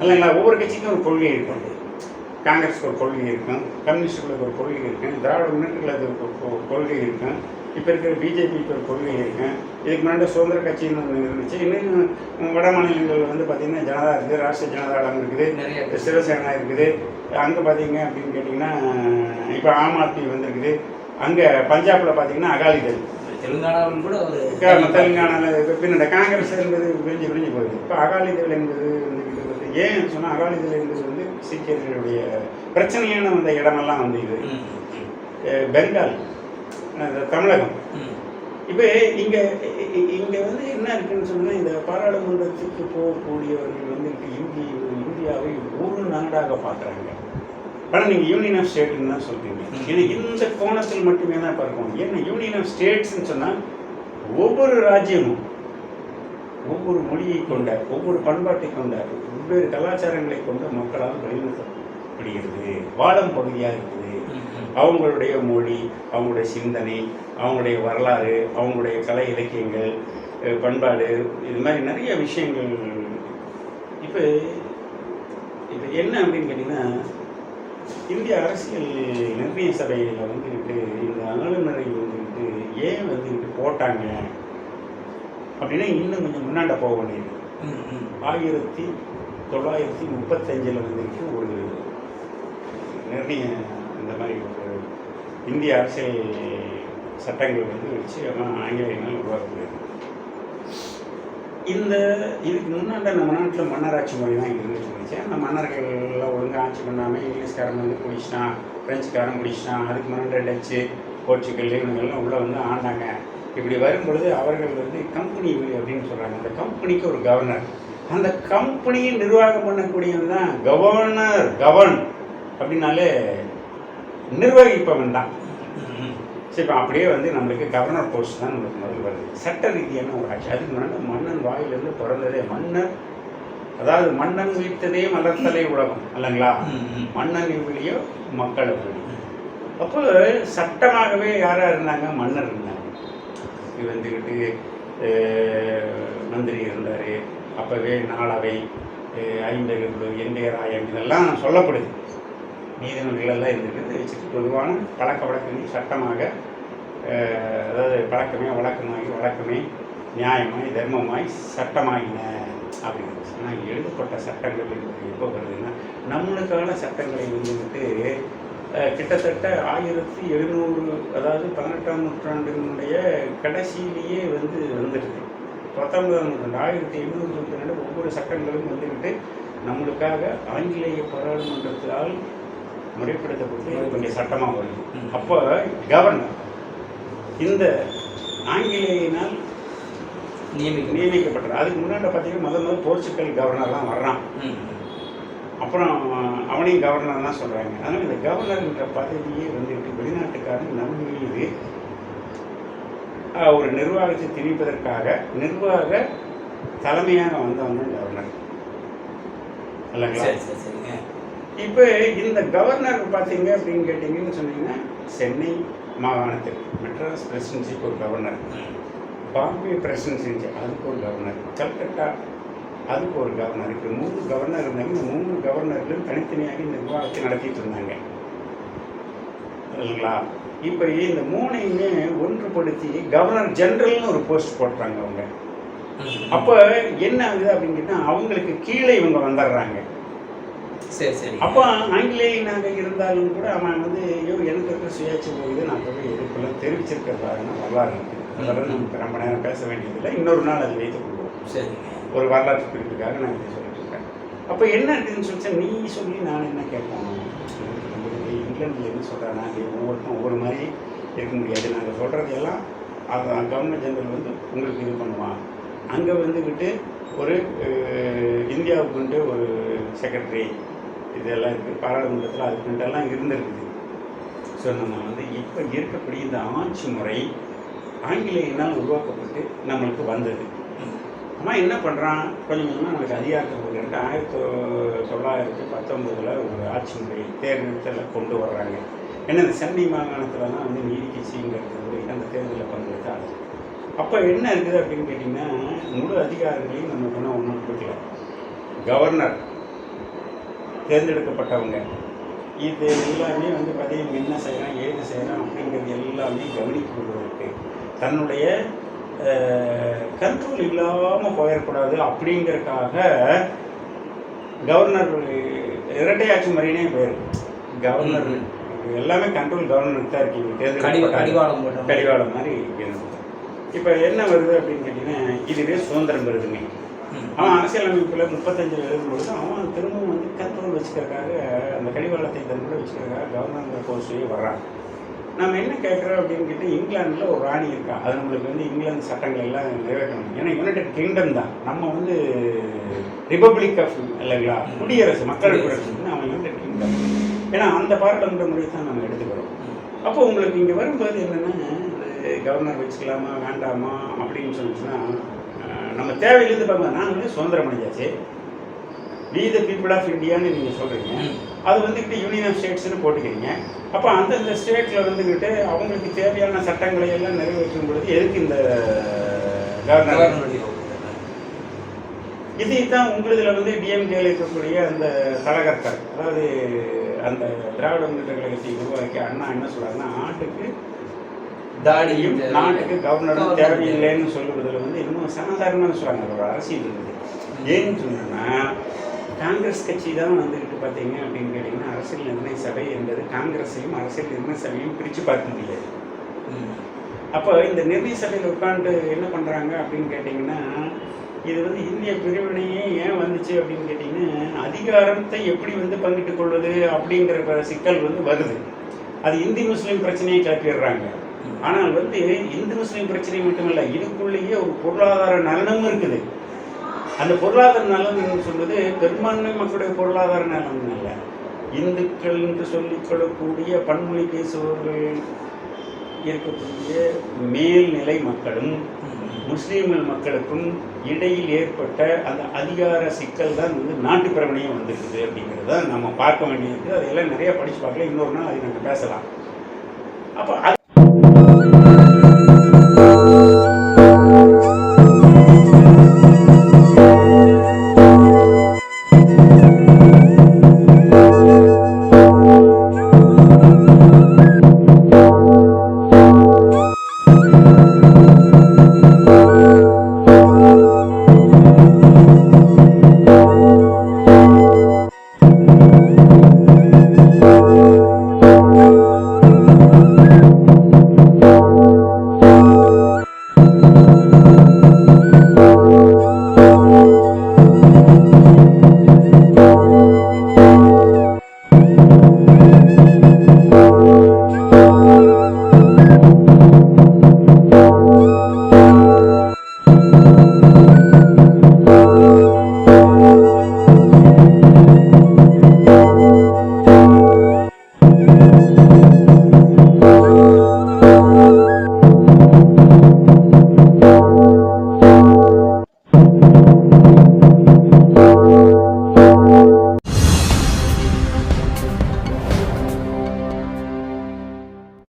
இல்லைங்களா ஒவ்வொரு கட்சிக்கும் ஒரு கொள்கை இருக்கும். காங்கிரஸுக்கு ஒரு கொள்கை இருக்கும். கம்யூனிஸ்டுகளுக்கு ஒரு கொள்கை இருக்கும். திராவிட முன்னேற்ற கழகத்துக்கு ஒரு கொள்கை இருக்கும். இப்போ இருக்கிற பிஜேபிக்கு ஒரு கொள்கை இருக்கும். இதுக்கு முன்னாடி சுதந்திர கட்சின்னு ஒன்று இருந்துச்சு. இன்னும் வட மாநிலங்களில் வந்து பார்த்திங்கன்னா ஜனதா இருக்குது. ராஷ்டிரிய ஜனதா தளம் இருக்குது. நிறைய. சிவசேனா இருக்குது. அங்கே பார்த்தீங்க அப்படின்னு கேட்டிங்கன்னா இப்போ ஆம் ஆத்மி வந்திருக்குது. அங்கே பஞ்சாபில் பார்த்தீங்கன்னா அகாலிதள். தெலுங்கானாவில் கூட ஒரு தெலுங்கானாவில் பின்னட. காங்கிரஸ் என்பது பிரிஞ்சு பிரிஞ்சு போகுது. இப்போ அகாலிதள் என்பது வந்து வந்து ஏன் சொன்னால் அகாலிதள் என்பது வந்து சீக்கியர்களுடைய பிரச்சனையான அந்த இடமெல்லாம் வந்து இது. பெங்கால் தமிழகம். இப்போ இங்கே இங்கே வந்து என்ன இருக்குன்னு சொன்னால் இந்த பாராளுமன்றத்துக்கு போகக்கூடியவர்கள் வந்து இந்திய இந்தியாவை ஒரு நாடாக பார்க்குறாங்க ஆனால் நீங்கள் யூனியன் ஆஃப் ஸ்டேட்டுன்னு தான் சொல்கிறீங்க ஏன்னா இந்த கோணத்தில் மட்டுமே தான் பார்க்கணும் ஏன்னா யூனியன் ஆஃப் ஸ்டேட்ஸ்னு சொன்னால் ஒவ்வொரு ராஜ்யமும் ஒவ்வொரு மொழியை கொண்ட ஒவ்வொரு பண்பாட்டை கொண்ட வெவ்வேறு கலாச்சாரங்களை கொண்ட மக்களால் வழிநடத்தப்படுகிறது. வாழும் பகுதியாக இருக்குது. அவங்களுடைய மொழி அவங்களுடைய சிந்தனை அவங்களுடைய வரலாறு அவங்களுடைய கலை இலக்கியங்கள் பண்பாடு இது மாதிரி நிறைய விஷயங்கள் இப்போ இப்போ என்ன அப்படின்னு கேட்டிங்கன்னா இந்திய அரசியல் நிர்ணய சபையில் வந்துக்கிட்டு இந்த ஆளுநரை வந்துக்கிட்டு ஏன் வந்துக்கிட்டு போட்டாங்க? அப்படின்னா இன்னும் கொஞ்சம் முன்னாண்ட போக வேண்டியது. ஆயிரத்தி தொள்ளாயிரத்தி முப்பத்தஞ்சில் வந்துட்டு ஒரு நிர்ணய இந்த மாதிரி ஒரு இந்திய அரசியல் சட்டங்கள் வந்து வச்சு அவன் ஆங்கிலேயனால் உருவாக்குது இந்த இதுக்கு முன்னாடி நம்ம நாட்டில் மன்னராட்சி முறை தான் இருந்துட்டு இருந்துச்சு. அந்த மன்னர்கள்லாம் ஒழுங்காக ஆட்சி பண்ணாமல் இங்கிலீஷ்காரன் வந்து குடிச்சிட்டான் பிரெஞ்சுக்காரன் பிடிச்சிட்டான் அதுக்கு முன்னாடி டச்சு போர்ச்சுகல் இவங்கெல்லாம் உள்ளே வந்து ஆண்டாங்க. இப்படி வரும்பொழுது அவர்கள் வந்து கம்பெனி அப்படின்னு சொல்கிறாங்க அந்த கம்பெனிக்கு ஒரு கவர்னர் அந்த கம்பெனியை நிர்வாகம் பண்ணக்கூடியவன் தான் கவர்னர் கவர்ன் அப்படின்னாலே நிர்வகிப்பவன் தான். சரி இப்போ அப்படியே வந்து நம்மளுக்கு கவர்னர் போஸ்ட் தான் நம்மளுக்கு முதல் வருது. சட்ட ரீதியான ஒரு ஆட்சி. அதுக்கு முன்னாடி மன்னன் வாயிலிருந்து பிறந்ததே மன்னர். அதாவது மன்னன் வீழ்த்ததே மலர்த்தலை உலகம் இல்லைங்களா. மன்னன் இவ்வளியோ மக்கள் இவ்வளி அப்போ சட்டமாகவே யாராக இருந்தாங்க? மன்னர் இருந்தாங்க இது வந்துக்கிட்டு மந்திரி இருந்தார். அப்போவே நாளவை ஐந்தெழுப்பு எண்டையராயம் இதெல்லாம் சொல்லப்படுது. நீதிமன்றங்கள் எல்லாம் வச்சுட்டு பொதுவான பழக்க வழக்கங்கள் சட்டமாக அதாவது பழக்கமே வழக்கமாகி வழக்கமே நியாயமாய் தர்மமாய் சட்டமாகின அப்படின்னு சொன்னால் எழுதப்பட்ட சட்டங்கள் என்பது எப்போ வருதுன்னா நம்மளுக்கான சட்டங்களை வந்துட்டு கிட்டத்தட்ட ஆயிரத்தி எழுநூறு அதாவது பதினெட்டாம் நூற்றாண்டினுடைய கடைசியிலேயே வந்து வந்துடுது பத்தொன்பதாம் நூற்றாண்டு ஆயிரத்தி எழுநூறு நூற்றாண்டு ஒவ்வொரு சட்டங்களும் வந்துக்கிட்டு நம்மளுக்காக ஆங்கிலேய பாராளுமன்றத்தால் முறைப்படுத்தப்பட்டு இங்கே சட்டமாக வருது. ம். அப்போ கவர்னர் இந்த ஆங்கிலேயினால் நியமிக்க நியமிக்கப்பட்டது அதுக்கு முன்னாடி பார்த்தீங்கன்னா முதல் முதல் போர்ச்சுகல் கவர்னர்லாம் வர்றான். ம், அப்புறம் அவனையும் கவர்னர் தான் சொல்கிறாங்க அதனால் இந்த கவர்னர்ன்ற பதவியே வந்துட்டு வெளிநாட்டுக்காரன் நம் மீது ஆஹ், ஒரு நிர்வாகத்தை திணிப்பதற்காக நிர்வாக தலைமையாக வந்தவங்க கவர்னர் இல்லைங்களா சரி சரி சரிங்க. இப்போ இந்த கவர்னர் பார்த்தீங்க அப்படின்னு கேட்டிங்கன்னு சொன்னீங்கன்னா சென்னை மாகாணத்துக்கு மெட்ராஸ் பிரசிடென்சிக்கு ஒரு கவர்னர் பாம்பே பிரசிடென்சி அதுக்கு ஒரு கவர்னர் கல்கட்டா அதுக்கு ஒரு கவர்னர் இப்போ மூணு கவர்னர் இருந்தாங்க. இந்த மூணு கவர்னர்களும் தனித்தனியாக இந்த நிர்வாகத்தை நடத்திட்டு இருந்தாங்க. இல்லைங்களா இப்போ இந்த மூணையுமே ஒன்றுபடுத்தி கவர்னர் ஜெனரல்னு ஒரு போஸ்ட் போடுறாங்க அவங்க. அப்போ என்ன ஆகுது அப்படின்னு கேட்டால் அவங்களுக்கு கீழே இவங்க வந்துடுறாங்க. சரி சரி. அப்போ ஆங்கிலேயனாக இருந்தாலும் கூட அவன் வந்து ஐயோ எனக்கு இருக்கிற சுயாட்சி போகுது நான் போய் எதிர்ப்பெல்லாம் தெரிவிச்சிருக்கிறதான வரலாறு அதெல்லாம் நமக்கு ரொம்ப நேரம் பேச வேண்டியதில்லை. இன்னொரு நாள் அது வைத்துக் கொள்வோம். சரிங்க ஒரு வரலாற்று குறிப்புக்காக நான் இதை சொல்லிட்டு இருக்கேன். அப்போ என்ன இருக்குதுன்னு சொல்லிச்சா நீ சொல்லி நான் என்ன கேட்போம்? இங்கிலாண்டில் என்ன சொல்கிறாங்க ஒவ்வொருத்தரும் ஒவ்வொரு மாதிரி இருக்க முடியாது. நாங்கள் சொல்கிறது எல்லாம் அது கவர்னர் ஜெனரல் வந்து உங்களுக்கு இது பண்ணுவான் அங்கே வந்துக்கிட்டு ஒரு இந்தியாவுக்குன்ட்டு ஒரு செக்ரட்டரி இதெல்லாம் இருக்குது பாராளுமன்றத்தில் அதுக்குண்டெல்லாம் இருந்திருக்குது. ஸோ நம்ம வந்து இப்போ இருக்கக்கூடிய இந்த ஆட்சி முறை ஆங்கிலேயனால் உருவாக்கப்பட்டு நம்மளுக்கு வந்தது. அம்மா என்ன பண்ணுறான் கொஞ்சம் கொஞ்சமாக நம்மளுக்கு அதிகாரத்தை கொடுக்குறது ஆயிரத்தி தொள்ளாயிரத்தி பத்தொம்போதில் ஒரு ஆட்சி முறை தேர்தலில் கொண்டு வர்றாங்க. ஏன்னா இந்த சென்னை மாகாணத்துலலாம் வந்து நீதி கட்சிங்கிறது ஒரு அந்த தேர்தலில் பங்கெடுத்தாங்க அப்போ என்ன இருக்குது அப்படின்னு கேட்டிங்கன்னா முழு அதிகாரங்களையும் நம்ம பண்ண ஒன்றும் கொடுக்கல. கவர்னர் தேர்ந்தெடுக்கப்பட்டவங்க. இது எல்லாமே வந்து பார்த்தீங்கன்னா என்ன செய்யலாம் ஏது செய்யலாம் அப்படிங்கிறது எல்லாமே கவனிக்கொள்வதற்கு தன்னுடைய கண்ட்ரோல் இல்லாமல் போயிடக்கூடாது அப்படிங்கிறதுக்காக கவர்னர் இரட்டை ஆட்சி முறையினே போயிருக்கு கவர்னர் எல்லாமே கண்ட்ரோல் கவர்னருக்கு தான் இருக்கு. இவங்க கடிவா தேர்ந்தெடுக்கப்பட்ட கடிவாளம் மாதிரி இருக்கு. இப்போ என்ன வருது அப்படின்னு கேட்டிங்கன்னா இதுவே சுதந்திரம் வருதுங்க. அவன் அரசியலமைப்பில் முப்பத்தஞ்சு எழுதும்பொழுது அவன் திரும்பவும் வந்து கண்ட்ரோல் வச்சுக்கிறதுக்காக அந்த கடிவாளத்தை தன் கூட வச்சுக்கிறதுக்காக கவர்னர் போஸ்ட்லேயே வர்றாங்க. நம்ம என்ன கேட்குறோம் அப்படின்னு கேட்டு இங்கிலாந்தில் ஒரு ராணி இருக்கா? அது நம்மளுக்கு வந்து இங்கிலாந்து சட்டங்கள் எல்லாம் நிறைவேற்றணும் ஏன்னா யுனைடெட் கிங்டம் தான். நம்ம வந்து ரிப்பப்ளிக் ஆஃப் இல்லைங்களா? குடியரசு மக்கள் குடியரசு அவன் யுனைடெட் கிங்டம் ஏன்னா அந்த பாராளுமன்ற முறை தான் நம்ம எடுத்துக்கிறோம். அப்போ உங்களுக்கு இங்கே வரும்போது என்னென்னா கவர்னர் வச்சுக்கலாமா வேண்டாமா அப்படின்னு சொல்லிச்சுன்னா நம்ம தேவையிலேருந்து பார்ப்போம் நாங்களே சுதந்திரம் அடைஞ்சாச்சு. வி த பீப்புள் ஆஃப் இந்தியான்னு நீங்கள் சொல்கிறீங்க. அது வந்துக்கிட்டு யூனியன் ஆஃப் ஸ்டேட்ஸ்னு போட்டுக்கிறீங்க. அப்போ அந்தந்த ஸ்டேட்டில் வந்துக்கிட்டு அவங்களுக்கு தேவையான சட்டங்களை எல்லாம் நிறைவேற்றும் பொழுது எதுக்கு இந்த கவர்னர். இது தான் உங்களுதுல வந்து டிஎம்கேல இருக்கக்கூடிய அந்த தலகர்த்தர் அதாவது அந்த திராவிட முன்னேற்ற கழகத்தை உருவாக்கி அண்ணா என்ன சொல்றாருன்னா ஆட்டுக்கு தாடியும் நாட்டுக்கு கவர்னர் கவர்னர் தேவையில்லைன்னு சொல்லுவதில் வந்து இன்னும் சாதாரணமாக சொல்றாங்க. ஒரு அரசியல் இருக்குது. ஏன்னு சொன்னா காங்கிரஸ் கட்சி தான் வந்துக்கிட்டு பார்த்தீங்க அப்படின்னு கேட்டிங்கன்னா அரசியல் நிர்ணய சபை என்பது காங்கிரஸையும் அரசியல் நிர்ணய சபையும் பிரித்து பார்க்க முடியாது. அப்போ இந்த நிர்ணய சபையில் உட்காந்து என்ன பண்ணுறாங்க அப்படின்னு கேட்டிங்கன்னா இது வந்து இந்திய பிரிவினையே ஏன் வந்துச்சு அப்படின்னு கேட்டிங்கன்னா அதிகாரத்தை எப்படி வந்து பங்கிட்டுக் கொள்வது அப்படிங்கிற சிக்கல் வந்து வருது. அது இந்தி முஸ்லீம் பிரச்சனையை கிளப்பிடுறாங்க. ஆனால் வந்து இந்து முஸ்லீம் பிரச்சனை மட்டுமல்ல இதுக்குள்ளேயே ஒரு பொருளாதார நலனும் இருக்குது. அந்த பொருளாதார நலன் சொல்வது பெரும்பான்மை மக்களுடைய பொருளாதார நலன் அல்ல. இந்துக்கள் என்று சொல்லிக்கொள்ளக்கூடிய பன்மொழி பேசுபவர்கள் இருக்கக்கூடிய மேல்நிலை மக்களும் முஸ்லீம்கள் மக்களுக்கும் இடையில் ஏற்பட்ட அந்த அதிகார சிக்கல் தான் வந்து நாட்டு பிரமணியம் வந்திருக்குது அப்படிங்கிறது தான் நம்ம பார்க்க வேண்டியிருக்கு அதையெல்லாம் நிறைய படிச்சு பார்க்கல இன்னொரு நாள் அதை நம்ம பேசலாம். அப்போ அது